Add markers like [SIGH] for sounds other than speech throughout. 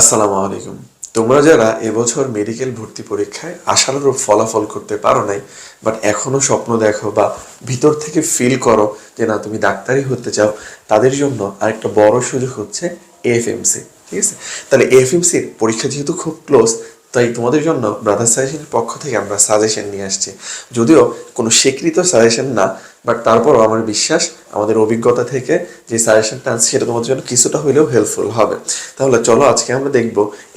আসসালামু আলাইকুম। তোমরা যারা এবছর মেডিকেল ভর্তি পরীক্ষায় আশানুরূপ ফলাফল করতে পারো নাই বাট এখনও স্বপ্ন দেখো বা ভিতর থেকে ফিল করো যে না, তুমি ডাক্তারই হতে চাও, তাদের জন্য আরেকটা বড় সুযোগ হচ্ছে এএফএমসি ঠিক আছে? তাহলে এএফএমসির পরীক্ষা যেহেতু খুব ক্লোজ তাই তোমাদের জন্য ব্রাদার সাজেশনের পক্ষ থেকে আমরা সাজেশন নিয়ে আসছি। যদিও কোনো স্বীকৃত সাজেশন না বাট তারপরও আমার বিশ্বাস, আমাদের অভিজ্ঞতা থেকে যে সাজেশনটা আছে সেটা তোমাদের জন্য কিছুটা হলেও হেল্পফুল হবে। তাহলে চলো আজকে আমরা দেখব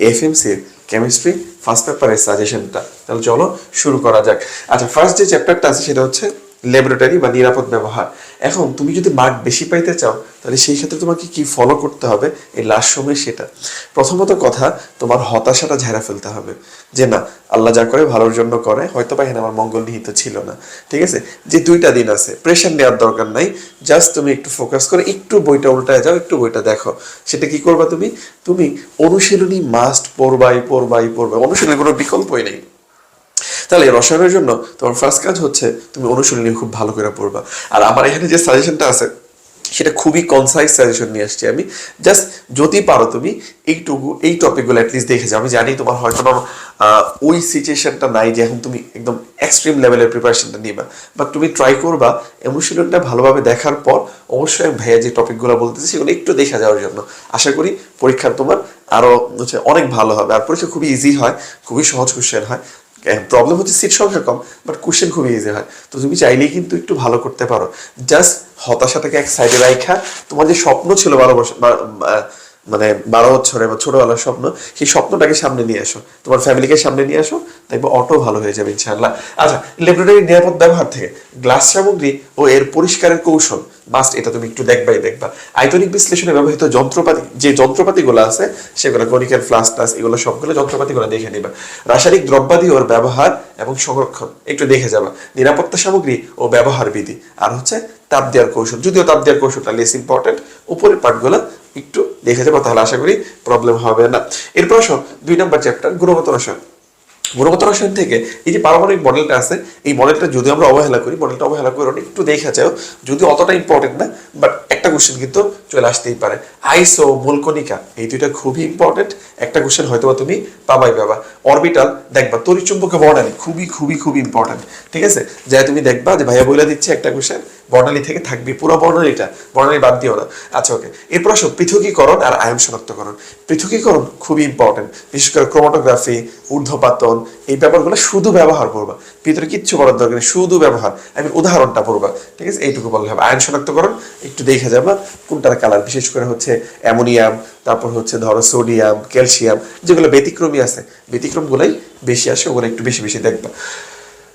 এফএমসির কেমিস্ট্রি ফার্স্ট পেপারের সাজেশনটা তাহলে চলো শুরু করা যাক। আচ্ছা ফার্স্ট যে চ্যাপ্টারটা আছে সেটা হচ্ছে ল্যাবরেটরি বা নিরাপদ ব্যবহার। এখন তুমি যদি মার্ক বেশি পাইতে চাও, তাহলে সেই ক্ষেত্রে তোমাকে কি ফলো করতে হবে? এই লাস্ট সময় সেটা। প্রথমত কথা, তোমার হতাশাটা ঝেড়ে ফেলতে হবে। যে না, আল্লাহ যা করে ভালোর জন্য করে হয়তো বা এখানে আমার মঙ্গল নিহিত ছিল না। ঠিক আছে? যে দুইটা দিন আছে প্রেশার নেওয়ার দরকার নাই। জাস্ট তুমি একটু ফোকাস করে, একটু বইটা উল্টায় যাও, একটু বইটা দেখো। সেটা কি করবা তুমি? তুমি অনুশীলনী মাস্ট পড়বাই পড়বাই পড়বা অনুশীলনের কোনো বিকল্পই নেই। তাহলে রসায়নের জন্য তোমার ফার্স্ট কাজ হচ্ছে তুমি অনুশীলনী খুব ভালো করে পড়বা। আর আমার এখানে যে সাজেশনটা আছে, সেটা খুবই কনসাইজ সাজেশন নিয়ে আসছি আমি। জাস্ট যদি পারো তুমি, এইটুকু, এই টপিকগুলো অ্যাটলিস্ট দেখে যাও। আমি জানি তোমার হয়তো ওই সিচুয়েশনটা নাই যে এখন তুমি একদম এক্সট্রিম লেভেলের প্রিপারেশনটা নিবা। বাট তুমি ট্রাই করবা, অনুশীলনটা ভালোভাবে দেখার পর অবশ্যই আমি ভাইয়া যে টপিকগুলো বলতেছি, সেগুলো একটু দেখা যাওয়ার জন্য। আশা করি পরীক্ষার তোমার আরও হচ্ছে অনেক ভালো হবে। আর পরীক্ষা খুবই ইজি হয়, খুবই সহজ কোশ্চেন হয়। প্রবলেম হচ্ছে সিট সংখ্যা কম বাট কোশ্চেন খুবই ইজি হয়। তো তুমি চাইলেই কিন্তু একটু ভালো করতে পারো। জাস্ট হতাশাটাকে এক সাইডে রাখা তোমার যে স্বপ্ন ছিল বারো বছর মানে বারো বছরে বা ছোটবেলার স্বপ্ন, সেই স্বপ্নটাকে সামনে নিয়ে আসো তোমার ফ্যামিলিকে সামনে নিয়ে আসো দেখব অটো ভালো হয়ে যাবে, ইনশাআল্লাহ। আচ্ছা ল্যাবরেটরি নিরাপদ ব্যবহার থেকে গ্লাস সামগ্রী ও এর পরিষ্কারের কৌশল মাস্ট এটা তুমি একটু দেখবাই দেখবা। আয়তনিক বিশ্লেষণে ব্যবহৃত যন্ত্রপাতি, যে যন্ত্রপাতিগুলো আছে, সেগুলো কনিক্যাল ফ্লাস টাস এগুলো সবগুলো যন্ত্রপাতিগুলো দেখে নিবা। রাসায়নিক দ্রব্যাদি ওর ব্যবহার এবং সংরক্ষণ, একটু দেখে যাবা। নিরাপত্তা সামগ্রী ও ব্যবহার বিধি, আর হচ্ছে তাপ দেওয়ার কৌশল। যদিও তাপ দেওয়ার কৌশলটা লেস ইম্পর্টেন্ট উপরের পার্টগুলো একটু দেখে যাব, তাহলে আশা করি প্রবলেম হবে না। এরপর আসো, দুই নম্বর চ্যাপ্টার গুণগত রসায়ন। গুণগত রসায়ন থেকে এই যে পারমাণবিক মডেলটা আছে, এই মডেলটা যদি আমরা অবহেলা করি মডেলটা অবহেলা করে একটু দেখা যাও, যদি অতটা ইম্পর্টেন্ট না বাট একটা কোশ্চেন কিন্তু চলে আসতেই পারে। আইসো মূলকণিকা এই দুইটা খুবই ইম্পর্টেন্ট একটা কোশ্চেন হয়তো বা তুমি পাবাই পাবা। অরবিটাল দেখবা তরিচুম্বকে বর্ণালী, খুবই খুবই খুবই ইম্পর্টেন্ট ঠিক আছে? যাই তুমি দেখবা, যে ভাইয়া বলে দিচ্ছে একটা কোশ্চেন বর্ণালী থেকে থাকবে, পুরো বর্ণালীটা, বর্ণালী বাদ দিও না। আচ্ছা ওকে এরপর আসো, পৃথকীকরণ আর আয়ন শনাক্তকরণ। পৃথকীকরণ খুবই ইম্পর্টেন্ট বিশেষ করে ক্রোমাটোগ্রাফি ঊর্ধ্বপাতন, এই ব্যাপারগুলো শুধু ব্যবহার করবা। ভিতরে কিচ্ছু করার দরকার নেই, শুধু ব্যবহার। আমি উদাহরণটা পড়বা, ঠিক আছে? এইটুকু বললে হবে। আয়ন শনাক্তকরণ, একটু দেখে যাবা কোনটার কালার বিশেষ করে হচ্ছে অ্যামোনিয়াম, তারপর হচ্ছে ধরো সোডিয়াম, ক্যালসিয়াম, যেগুলো ব্যতিক্রমী আছে। ব্যতিক্রমগুলাই বেশি আসে, ওগুলো একটু বেশি বেশি দেখবা।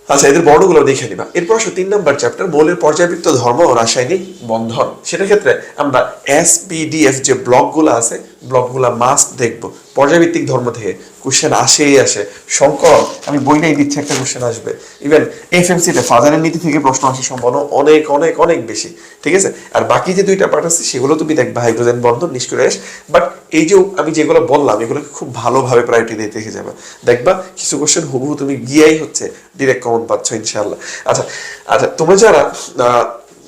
আচ্ছা এদের বর্ণগুলো দেখে নিবা। এরপর আসো তিন নম্বর চ্যাপ্টার মৌলের পর্যায়বৃত্ত ধর্ম ও রাসায়নিক বন্ধন। সেটার ক্ষেত্রে আমরা এস পিডিএফ যে ব্লকগুলো আছে ব্লকগুলো মাস্ট দেখব। পর্যাবৃত্তিক ধর্ম থেকে কোশ্চেন আসেই আসে। সংকর আমি বই বইটাই দিচ্ছি একটা কোশ্চেন আসবে। ইভেন এফএমসি তে ফাদারের নীতি থেকে প্রশ্ন আসার সম্ভাবনা অনেক অনেক অনেক বেশি। ঠিক আছে? আর বাকি যে দুইটা পার্ট আছে, সেগুলো তুমি দেখবা হাইড্রোজেন বন্ধন নিষ্ক্রিয় বাট এই যে আমি যেগুলো বললাম, এগুলোকে খুব ভালোভাবে প্রায়োরিটি দিয়ে দেখে যাবে। দেখবা, কিছু কোশ্চেন হুবহু তুমি গিয়েই হচ্ছে ডিরেক্ট কমন পাচ্ছ ইনশাল্লাহ আচ্ছা আচ্ছা তোমরা যারা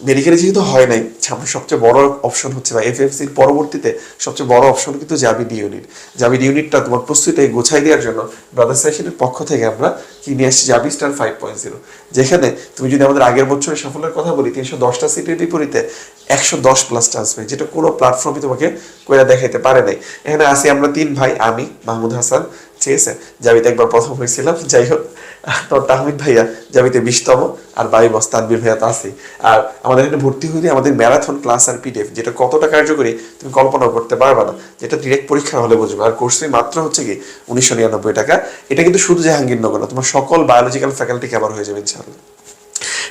মেডিকেলে যেহেতু হয় নাই, সামনে সবচেয়ে বড় অপশন হচ্ছে বা এফএফসির পরবর্তীতে সবচেয়ে বড় অপশন কিন্তু জাবিড ইউনিট জাবিড ইউনিটটা তোমার প্রস্তুতিটাই গোছাই দেওয়ার জন্য ব্রাদার সেশনের পক্ষ থেকে আমরা কি নিয়ে আসছি Jabi star five point zero যেখানে তুমি যদি আমাদের আগের বছরের সাফল্যের কথা বলি, তিনশো দশটা সিটের বিপরীতে একশো দশ প্লাস চান্স পাই যেটা কোনো প্ল্যাটফর্মই তোমাকে কইরা দেখাইতে পারে নাই। এখানে আসি আমরা তিন ভাই, আমি, মাহমুদ হাসান ঠিক আছে জাবিতে একবার প্রথম হয়েছিলাম, যাই হোক। [LAUGHS] তোর তাহমিদ ভাইয়া জাবিতে বিশতম আর বাই বস ভাইয়া তো আছি আর আমাদের এখানে ভর্তি হইলে আমাদের ম্যারাথন ক্লাস আর পিডিএফ, যেটা কতটা কার্যকরী তুমি কল্পনা করতে পারবে না, যেটা ডিরেক্ট পরীক্ষা হলে বুঝবে। আর কোর্স মাত্র হচ্ছে কি, উনিশশো নিরানব্বই টাকা। এটা কিন্তু শুধু জাহাঙ্গীরনগর না, তোমার সকল বায়োলজিক্যাল ফ্যাকাল্টি কভার হয়ে যাবে, ইনশাআল্লাহ।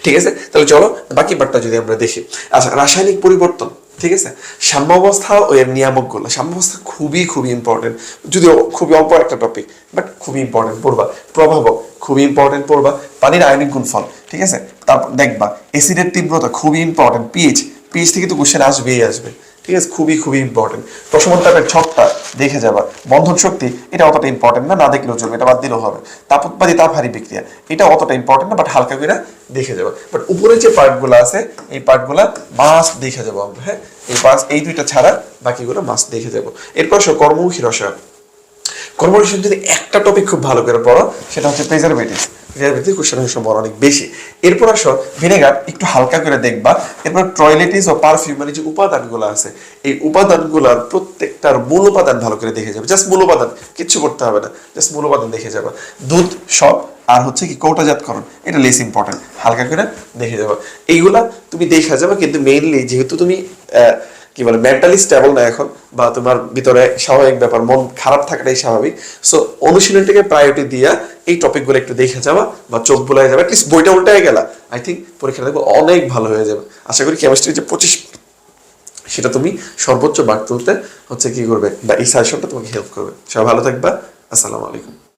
ঠিক আছে? তাহলে চলো, বাকি পার্টটা যদি আমরা দেখি। আচ্ছা রাসায়নিক পরিবর্তন। ঠিক আছে? সাম্যাবস্থা ও এর নিয়ামকগুলো। সাম্যাবস্থা খুবই খুবই ইম্পর্টেন্ট যদিও খুবই অল্প একটা টপিক বাট খুবই ইম্পর্টেন্ট পড়বা। প্রভাবক, খুবই ইম্পর্টেন্ট পড়বা। পানির আয়নিক গুণফল, ঠিক আছে? তারপর দেখবা এসিডের তীব্রতা খুবই ইম্পর্টেন্ট পিএইচ পিএইচ থেকে তো কোশ্চেন আসবেই আসবে। ঠিক আছে খুবই খুবই ইম্পর্টেন্ট প্রশমন ছকটা দেখে যাবা। বন্ধন শক্তি, এটা অতটা ইম্পর্টেন্ট না না দেখলেও চলবে, এটা বাদ দিলেও হবে। তাপ উৎপাদী তাপহারী বিক্রিয়া, এটা অতটা ইম্পর্টেন্ট না বাট হালকা করে দেখে যাবা। বাট উপরে যে পার্টগুলো আছে, এই পার্টগুলো মাস্ট দেখে যাব আমরা হ্যাঁ? এই পাঁচ এই দুইটা ছাড়া বাকিগুলো মাস্ট দেখে যাব। এরপর কর্মমুখী রসায়ন। কনভার্সেশন যদি একটা টপিক খুব ভালো করে পড়ো, সেটা হচ্ছে প্রেজারভেটিভ প্রেজারভেটিভ কোশ্চেন সম্ভাবনা অনেক বেশি। এরপর আসো ভিনেগার একটু হালকা করে দেখবা। এরপর টয়লেটিস ও পারফিউম মানে যে উপাদানগুলো আছে, এই উপাদানগুলোর প্রত্যেকটার মূল উপাদান ভালো করে দেখে যাবে। জাস্ট মূল উপাদান, কিচ্ছু করতে হবে না। জাস্ট মূল উপাদান দেখে যাবে। দুধ, সব, আর হচ্ছে কি কৌটাজাতকরণ। এটা লেস ইম্পর্টেন্ট হালকা করে দেখে যাবে। এইগুলা তুমি দেখা যাবে, কিন্তু মেইনলি যেহেতু তুমি কি বলে মেন্টালি স্টেবল না এখন, বা তোমার ভিতরে স্বাভাবিক ব্যাপার, মন খারাপ থাকাটাই স্বাভাবিক। সো অনুশীলনটাকে প্রায়োরিটি দিয়া এই টপিকগুলো একটু দেখে যাওয়া বা চোখ বোলাই যাবে অ্যাটলিস্ট বইটা উল্টায় গেলা। আই থিঙ্ক পরীক্ষা দেখব অনেক ভালো হয়ে যাবে। আশা করি কেমিস্ট্রি যে পঁচিশ, সেটা তুমি সর্বোচ্চ বার্তা তুলতে হচ্ছে কি করবে, বা এই সাজেশনটা তোমাকে হেল্প করবে। সবাই ভালো থাকবা। আসসালামু আলাইকুম।